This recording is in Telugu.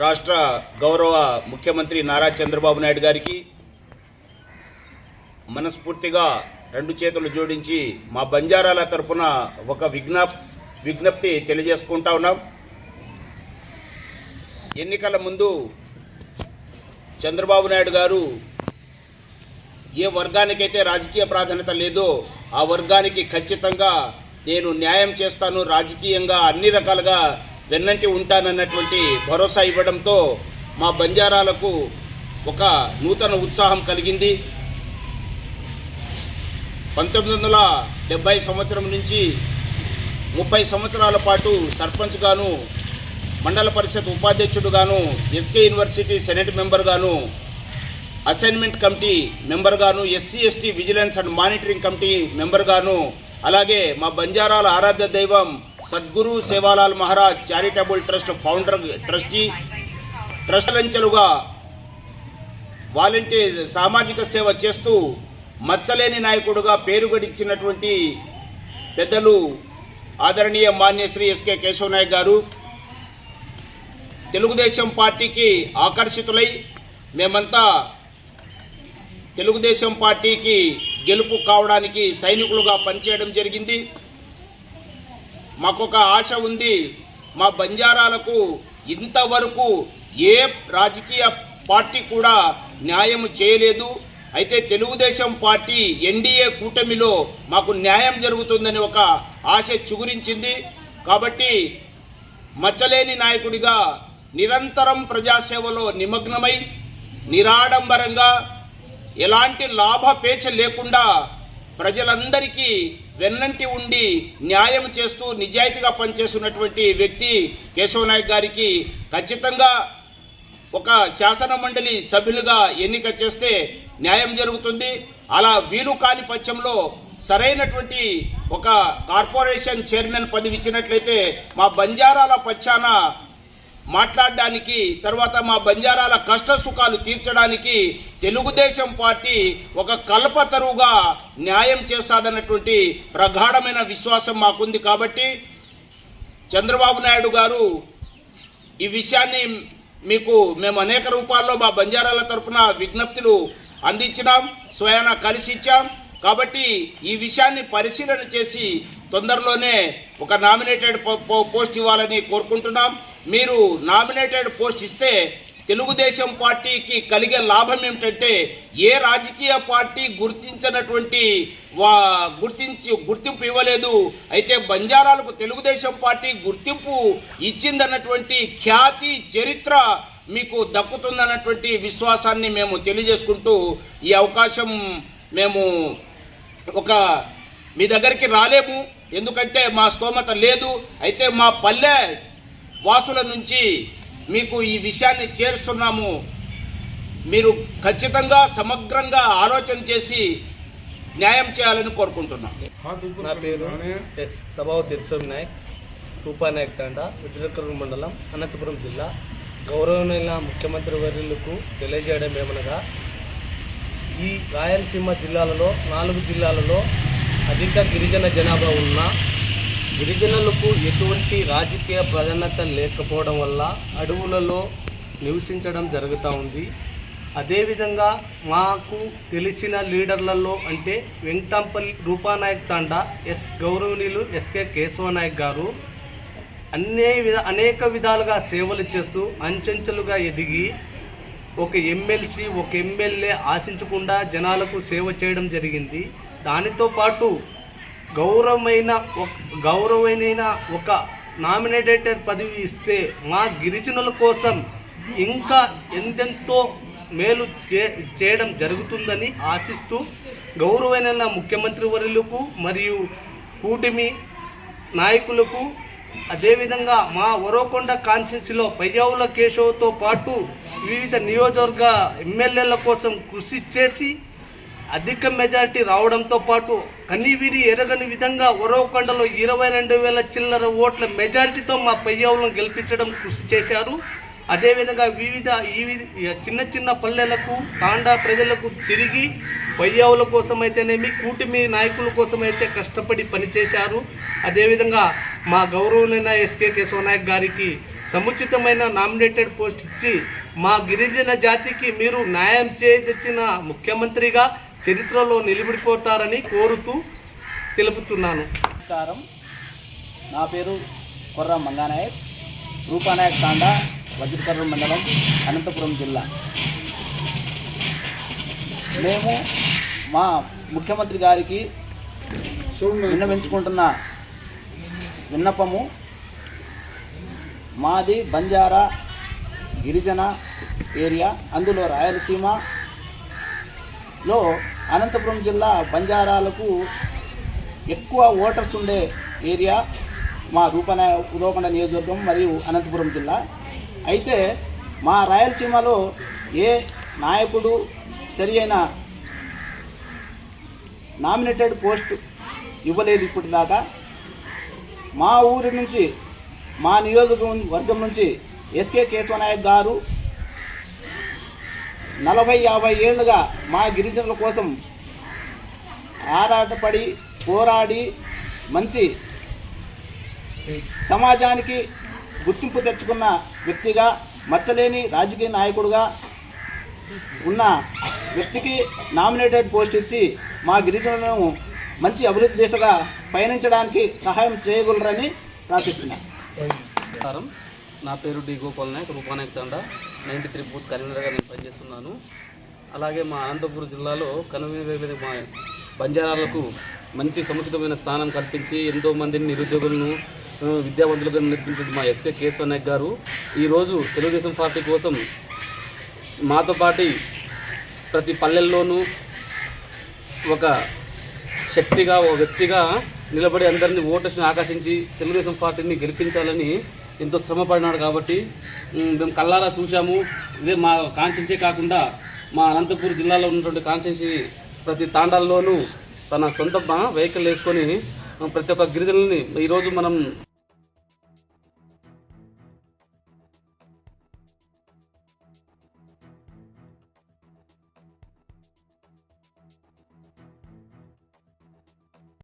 రాష్ట్ర గౌరవ ముఖ్యమంత్రి నారా చంద్రబాబు నాయుడు గారికి మనస్ఫూర్తిగా రెండు చేతులు జోడించి మా బంజారాల తరపున ఒక విజ్ఞాప్ విజ్ఞప్తి తెలియజేసుకుంటా ఉన్నాం. ఎన్నికల ముందు చంద్రబాబు నాయుడు గారు ఏ వర్గానికైతే రాజకీయ ప్రాధాన్యత లేదో ఆ వర్గానికి ఖచ్చితంగా నేను న్యాయం చేస్తాను. రాజకీయంగా అన్ని రకాలుగా వెన్నంటి ఉంటానన్నటువంటి భరోసా ఇవ్వడంతో మా బంజారాలకు ఒక నూతన ఉత్సాహం కలిగింది. పంతొమ్మిది వందల డెబ్బై సంవత్సరం నుంచి ముప్పై సంవత్సరాల పాటు సర్పంచ్గాను మండల పరిషత్ ఉపాధ్యక్షుడుగాను ఎస్కే యూనివర్సిటీ సెనెట్ మెంబర్గాను assignment committee మెంబర్గాను SC ST vigilance and monitoring committee మెంబర్గాను అలాగే మా బంజారాల ఆరాధ్య దైవం Sadguru Sevalal Maharaj charitable trust founder trustee trust లంచెలుగా volunteer సామాజిక సేవ చేస్తూ మచ్చలేని నాయకుడుగా పేరు గడించినటువంటి పెద్దలు ఆదరణీయ మాన్యశ్రీ ఎస్కే కేశవ్ నాయక్ గారు తెలుగుదేశం పార్టీకి ఆకర్షితులై మేమంతా తెలుగుదేశం పార్టీకి గెలుపు కావడానికి సైనికులుగా పనిచేయడం జరిగింది. మాకొక ఆశ ఉంది. మా బంజారాలకు ఇంతవరకు ఏ రాజకీయ పార్టీ కూడా న్యాయం చేయలేదు. అయితే తెలుగుదేశం పార్టీ ఎన్డీఏ కూటమిలో మాకు న్యాయం జరుగుతుందని ఒక ఆశ చిగురించింది. కాబట్టి మచ్చలేని నాయకుడిగా నిరంతరం ప్రజాసేవలో నిమగ్నమై నిరాడంబరంగా ఎలాంటి లాభపేచ లేకుండా ప్రజలందరికీ వెన్నంటి ఉండి న్యాయం చేస్తూ నిజాయితీగా పనిచేస్తున్నటువంటి వ్యక్తి కేశవ నాయక్ గారికి ఖచ్చితంగా ఒక శాసన మండలి సభ్యులుగా ఎన్నిక చేస్తే న్యాయం జరుగుతుంది. అలా వీలు కాని పక్షంలో సరైనటువంటి ఒక కార్పొరేషన్ చైర్మన్ పదవి ఇచ్చినట్లయితే మా బంజారాల పక్షాన మాట్లాడడానికి తర్వాత మా బంజారాల కష్ట సుఖాలు తీర్చడానికి తెలుగుదేశం పార్టీ ఒక కల్పతరువుగా న్యాయం చేస్తాదన్నటువంటి ప్రగాఢమైన విశ్వాసం మాకుంది కాబట్టి చంద్రబాబు నాయుడు గారు ఈ విషయాన్ని మీకు మేము అనేక రూపాల్లో మా బంజారాల తరపున విజ్ఞప్తులు అందించినాం స్వయాన కలిసి ఇచ్చాం. కాబట్టి ఈ విషయాన్ని పరిశీలన చేసి తొందరలోనే ఒక నామినేటెడ్ పో- పో- పోస్ట్ ఇవ్వాలని కోరుకుంటున్నాం. మీరు నామినేటెడ్ పోస్ట్ ఇస్తే తెలుగుదేశం పార్టీకి కలిగే లాభం ఏమిటంటే ఏ రాజకీయ పార్టీ గుర్తించినటువంటి వా గుర్తించి గుర్తింపు ఇవ్వలేదు అయితే బంజారాలకు తెలుగుదేశం పార్టీ గుర్తింపు ఇచ్చిందన్నటువంటి ఖ్యాతి చరిత్ర మీకు దక్కుతుందన్నటువంటి విశ్వాసాన్ని మేము తెలియజేసుకుంటూ ఈ అవకాశం మేము ఒక మీ దగ్గరికి రాలేము. ఎందుకంటే మా స్తోమత లేదు. అయితే మా పల్లె వాసుల నుంచి మీకు ఈ విషయాన్ని చేరుస్తున్నాము. మీరు ఖచ్చితంగా సమగ్రంగా ఆలోచన చేసి న్యాయం చేయాలని కోరుకుంటున్నాం. నా పేరు ఎస్ సభావు తిరుసోమి నాయక్ రూపా నాయక్ తండా విజయనగరం మండలం అనంతపురం జిల్లా. గౌరవనీయ ముఖ్యమంత్రి వర్యులకు తెలియజేయడం ఏమనగా ఈ రాయలసీమ జిల్లాలలో నాలుగు జిల్లాలలో అధిక గిరిజన జనాభా ఉన్న గిరిజనులకు ఎటువంటి రాజకీయ ప్రాధాన్యత లేకపోవడం వల్ల అడవులలో నివసించడం జరుగుతూ ఉంది. అదేవిధంగా మాకు తెలిసిన లీడర్లలో అంటే వెంకటంపల్లి రూపానాయక్ తండా ఎస్ గౌరవనీయులు ఎస్కే కేశవనాయక్ గారు అనే విధ అనేక విధాలుగా సేవలు చేస్తూ అంచెంచెలుగా ఎదిగి ఒక ఎమ్మెల్సీ ఒక ఎమ్మెల్యే ఆశించకుండా జనాలకు సేవ చేయడం జరిగింది. దానితో పాటు గౌరవమైన ఒక గౌరవమైన ఒక నామినేటెడ్ పదవి ఇస్తే మా గిరిజనుల కోసం ఇంకా ఎంతెంతో మేలు చే చేయడం జరుగుతుందని ఆశిస్తూ గౌరవమైన ముఖ్యమంత్రి వర్యులకు మరియు కూటమి నాయకులకు అదేవిధంగా మా వరోకొండ కాన్స్టిట్యూన్సీలో పయ్యావుల కేశవ్తో పాటు వివిధ నియోజకవర్గ ఎమ్మెల్యేల కోసం కృషి చేసి అధిక మెజారిటీ రావడంతో పాటు కనీవిరి ఎరగని విధంగా ఒరవకొండలో ఇరవై రెండు వేల చిల్లర ఓట్ల మెజారిటీతో మా పయ్యవులను గెలిపించడం కృషి చేశారు. అదేవిధంగా వివిధ ఈ ఈ చిన్న చిన్న పల్లెలకు తాండా ప్రజలకు తిరిగి పయ్యావుల కోసమైతేనేమి కూటమి నాయకుల కోసమైతే కష్టపడి పనిచేశారు. అదేవిధంగా మా గౌరవనైన ఎస్కే కేశవనాయక్ గారికి సముచితమైన నామినేటెడ్ పోస్ట్ ఇచ్చి మా గిరిజన జాతికి మీరు న్యాయం చేయదచ్చిన ముఖ్యమంత్రిగా చరిత్రలో నిలబడిపోతారని కోరుతూ తెలుపుతున్నాను. నమస్కారం. నా పేరు కొర్ర మంగానాయక్ రూపానాయక్ తాండా వజ్రకర్ర మండలం అనంతపురం జిల్లా. మేము మా ముఖ్యమంత్రి గారికి విన్నవించుకుంటున్న విన్నపము మాది బంజారా గిరిజన ఏరియా. అందులో రాయలసీమ లో అనంతపురం జిల్లా బంజారాలకు ఎక్కువ ఓటర్స్ ఉండే ఏరియా మా రూపన రూపణ నియోజకవర్గం మరియు అనంతపురం జిల్లా. అయితే మా రాయలసీమలో ఏ నాయకుడు సరి అయిన నామినేటెడ్ పోస్ట్ ఇవ్వలేదు ఇప్పటిదాకా. మా ఊరి నుంచి మా నియోజకవర్గం నుంచి ఎస్కే కేశవనాయక్ గారు నలభై యాభై ఏళ్ళుగా మా గిరిజనుల కోసం ఆరాటపడి పోరాడి మంచి సమాజానికి గుర్తింపు తెచ్చుకున్న వ్యక్తిగా మచ్చలేని రాజకీయ నాయకుడుగా ఉన్న వ్యక్తికి నామినేటెడ్ పోస్ట్ ఇచ్చి మా గిరిజనులను మంచి అభివృద్ధి దిశగా పయనించడానికి సహాయం చేయగలరని ప్రార్థిస్తున్నాను నా పేరు D Gopal Nayak Rupanayak Thanda. Ninety three booth కన్వీనర్గా నేను పనిచేస్తున్నాను. అలాగే మా అనంతపురం జిల్లాలో కన్వీనర్ మా బంజారాలకు మంచి సముచితమైన స్థానం కల్పించి ఎంతో మందిని నిరుద్యోగులను విద్యావంతులుగా నిర్మించింది మా ఎస్కే కేశవ నాయక్ గారు ఈరోజు తెలుగుదేశం పార్టీ కోసం మాతో పాటి ప్రతి పల్లెల్లోనూ ఒక శక్తిగా ఒక వ్యక్తిగా నిలబడి అందరినీ ఓటర్స్ని ఆకర్షించి తెలుగుదేశం పార్టీని గెలిపించాలని ఎంతో శ్రమ పడినాడు కాబట్టి మేము కళ్ళారా చూసాము ఇదే మా కాన్స్టిట్యూన్సీ కాకుండా మా అనంతపూర్ జిల్లాలో ఉన్నటువంటి కాన్స్టిట్యూన్సీ ప్రతి తాండాల్లోనూ తన సొంత వెహికల్ వేసుకొని ప్రతి ఒక్క గిరిజనుల్ని ఈరోజు మనం